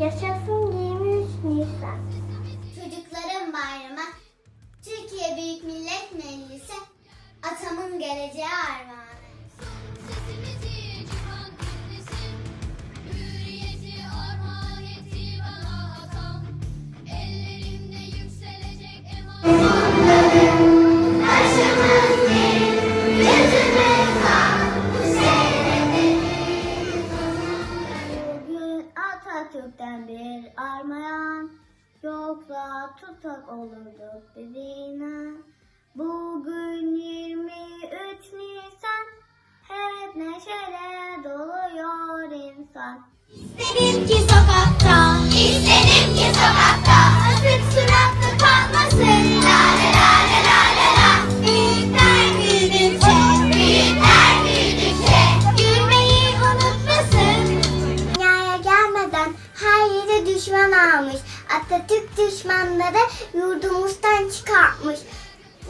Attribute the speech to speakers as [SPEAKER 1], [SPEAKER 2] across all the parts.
[SPEAKER 1] Yaşasın 23 Nisan. Atatürk'ten bir armağan Yoksa tutsak olurduk inan Bugün 23 Nisan Hep neşeyle doluyor insan.
[SPEAKER 2] İsterim ki sokakta, isterim ki sokakta düşman almış Atatürk düşmanları yurdumuzdan çıkartmış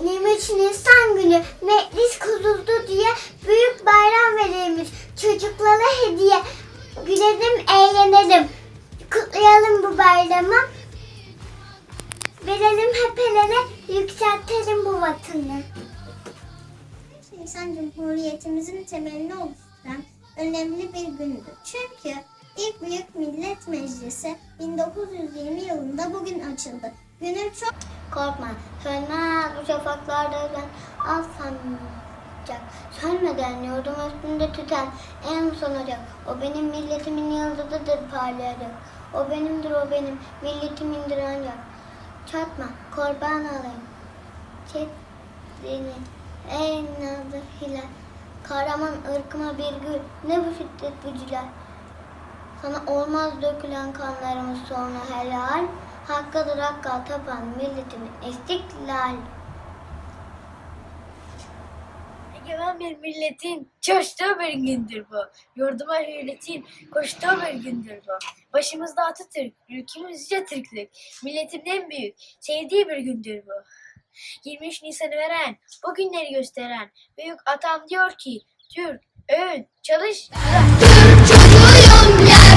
[SPEAKER 2] 23 Nisan günü meclis kuruldu diye büyük bayram verilmiş. Çocuklara hediye. Gülelim, eğlenelim. Kutlayalım bu bayramı. Verelim hep el ele, yükseltelim bu vatanı. Nisan Cumhuriyetimizin temelini oluşturan önemli bir gündür. Çünkü ilk Büyük Millet Meclisi 1920 yılında bugün açıldı. Günün çok... Korkma, sönmez bu şafaklarda ölen al sancak. Sönmeden yurdum üstünde tüten en son ocak. O benim milletimin yıldızıdır parlayacak. O benimdir o benim milletimindir ancak. Çatma, kurban alayım. Çetini ey nazlı hilal. Kahraman ırkıma bir gül. Ne bu şiddet bu cilal. Sana olmaz dökülen kanlarımız sonra helal. Hakkıdır hakka tapan milletimin istiklal.
[SPEAKER 3] Egemen bir milletin coştuğu bir gündür bu. Yurduma hürriyetin koştuğu bir gündür bu. Başımızda Atatürk, ülkemizce Türklük. Milletin en büyük, sevdiği bir gündür bu. 23 Nisan'ı veren, bu günleri gösteren büyük atam diyor ki Türk, öğün, çalış, bırak.
[SPEAKER 4] Türk